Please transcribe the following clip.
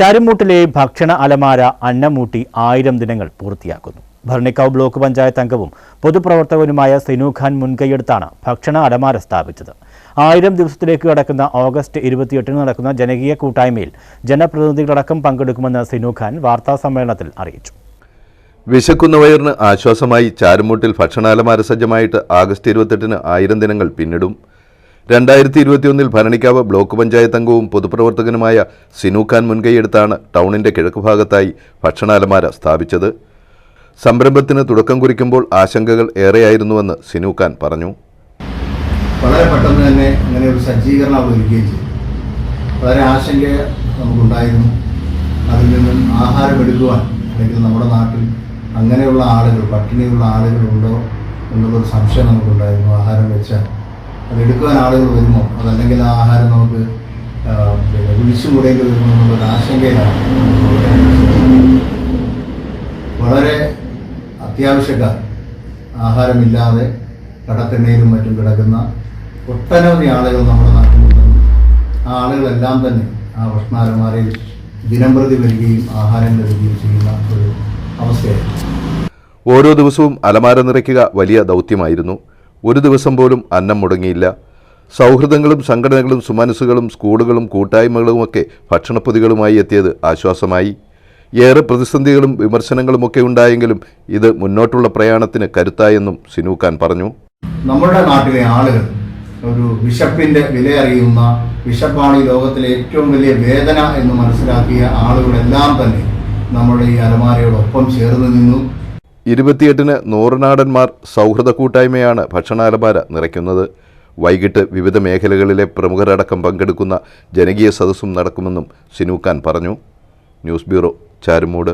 ചാരുമൂട്ടിലെ ഭക്ഷണ അലമാര അന്നമൂട്ടി ആയിരം ദിനങ്ങൾ പൂർത്തിയാക്കുന്നു. ഭരണിക്കാവ് ബ്ലോക്ക് പഞ്ചായത്ത് അംഗവും പൊതുപ്രവർത്തകനുമായ സിനു ഖാൻ മുൻകൈയെടുത്താണ് ഭക്ഷണ അലമാര സ്ഥാപിച്ചത്. ആയിരം ദിവസത്തിലേക്ക് കടക്കുന്ന ഓഗസ്റ്റ് ഇരുപത്തിയെട്ടിന് നടക്കുന്ന ജനകീയ കൂട്ടായ്മയിൽ ജനപ്രതിനിധികളടക്കം പങ്കെടുക്കുമെന്ന് സിനു ഖാൻ വാർത്താസമ്മേളനത്തിൽ അറിയിച്ചു. വിശക്കുന്ന വയറിന് ആശ്വാസമായി ചാരുമൂട്ടിൽ ഭക്ഷണാലമാര സജ്ജമായിട്ട് ആഗസ്റ്റ് ഇരുപത്തെട്ടിന് ആയിരം ദിനങ്ങൾ പിന്നിടും. രണ്ടായിരത്തി ഇരുപത്തിയൊന്നിൽ ഭരണിക്കാവ് ബ്ലോക്ക് പഞ്ചായത്ത് അംഗവും പൊതുപ്രവർത്തകനുമായ സിനുഖാൻ മുൻകൈയെടുത്താണ് ടൗണിന്റെ കിഴക്ക് ഭാഗത്തായി ഭക്ഷണാലമാര സ്ഥാപിച്ചത്. സംരംഭത്തിന് തുടക്കം കുറിക്കുമ്പോൾ ആശങ്കകൾ ഏറെയായിരുന്നുവെന്ന് സിനുഖാൻ പറഞ്ഞു. വളരെ പെട്ടെന്ന് തന്നെ ഇങ്ങനെ ഒരു സജ്ജീകരണം അവിടെ ഒരുക്കുകയും ചെയ്തു. വളരെ ആശങ്ക നമുക്കുണ്ടായിരുന്നു. അതിൽ നിന്നും ആഹാരം എടുക്കുവാൻ അല്ലെങ്കിൽ നമ്മുടെ നാട്ടിൽ അങ്ങനെയുള്ള ആളുകൾ പട്ടിണിയുള്ള ആളുകളുണ്ടോ എന്നുള്ളൊരു സംശയം നമുക്കുണ്ടായിരുന്നു. ആഹാരം വെച്ചാൽ അത് എടുക്കുവാൻ ആളുകൾ വരുമോ? അതല്ലെങ്കിൽ ആ ആഹാരം നമുക്ക് പിന്നെ വിളിച്ചു കൂടേണ്ടി വരുമോ എന്നുള്ളൊരു ആശങ്കയിലാണ്. വളരെ അത്യാവശ്യക്കാർ ആഹാരമില്ലാതെ കടത്തെണ്ണയിലും മറ്റും കിടക്കുന്ന ഒട്ടനവധി ആളുകൾ നമ്മുടെ നാട്ടിലുണ്ട്. ആ ആളുകളെല്ലാം തന്നെ ആ ഭക്ഷണാലമാരയിൽ ദിനം പ്രതി വരികയും ആഹാരം ലഭിക്കുകയും ചെയ്യുന്ന ഒരു അവസ്ഥയായിരുന്നു. ഓരോ ദിവസവും അലമാര നിറയ്ക്കുക വലിയ ദൗത്യമായിരുന്നു. ഒരു ദിവസം പോലും അന്നം മുടങ്ങിയില്ല. സൗഹൃദങ്ങളും സംഘടനകളും സുമനസ്സുകളും സ്കൂളുകളും കൂട്ടായ്മകളുമൊക്കെ ഭക്ഷണപ്പൊതികളുമായി എത്തിയത് ആശ്വാസമായി. ഏറെ പ്രതിസന്ധികളും വിമർശനങ്ങളുമൊക്കെ ഉണ്ടായെങ്കിലും ഇത് മുന്നോട്ടുള്ള പ്രയാണത്തിന് കരുത്തായെന്നും സിനു ഖാൻ പറഞ്ഞു. നമ്മുടെ നാട്ടിലെ ആളുകൾ ഒരു വിശപ്പിന്റെ വില അറിയുന്ന വിശപ്പാണ് ഈ ലോകത്തിലെ ഏറ്റവും വലിയ വേദന എന്ന് മനസ്സിലാക്കിയ ആളുകളെല്ലാം തന്നെ നമ്മുടെ ഈ അലമാരയോടൊപ്പം ചേർന്ന് നിന്നു. ഇരുപത്തിയെട്ടിന് നൂറുനാടന്മാർ സൗഹൃദ കൂട്ടായ്മയാണ് ഭക്ഷണാലമാര നിറയ്ക്കുന്നത്. വൈകിട്ട് വിവിധ മേഖലകളിലെ പ്രമുഖരടക്കം പങ്കെടുക്കുന്ന ജനകീയ സദസ്സും നടക്കുമെന്നും സിനുഖാൻ പറഞ്ഞു. News bureau Charummood.